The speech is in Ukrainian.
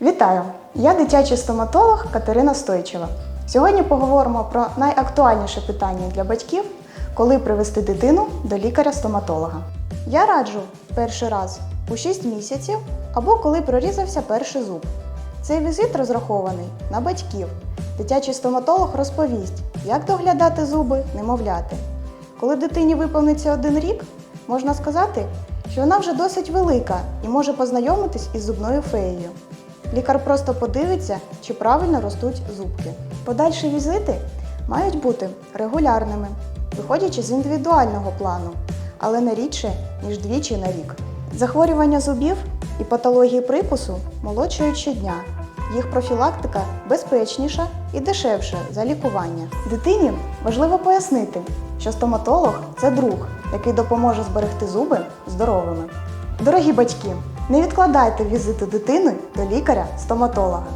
Вітаю! Я дитячий стоматолог Катерина Стойчева. Сьогодні поговоримо про найактуальніше питання для батьків, коли привести дитину до лікаря-стоматолога. Я раджу перший раз у 6 місяців або коли прорізався перший зуб. Цей візит розрахований на батьків. Дитячий стоматолог розповість, як доглядати зуби немовляти. Коли дитині виповниться один рік, можна сказати, що вона вже досить велика і може познайомитись із зубною феєю. Лікар просто подивиться, чи правильно ростуть зубки. Подальші візити мають бути регулярними, виходячи з індивідуального плану, але не рідше, ніж двічі на рік. Захворювання зубів і патології прикусу молодшують щодня. Їх профілактика безпечніша і дешевша за лікування. Дитині важливо пояснити, що стоматолог це друг, який допоможе зберегти зуби здоровими. Дорогі батьки, не відкладайте візити дитини до лікаря-стоматолога.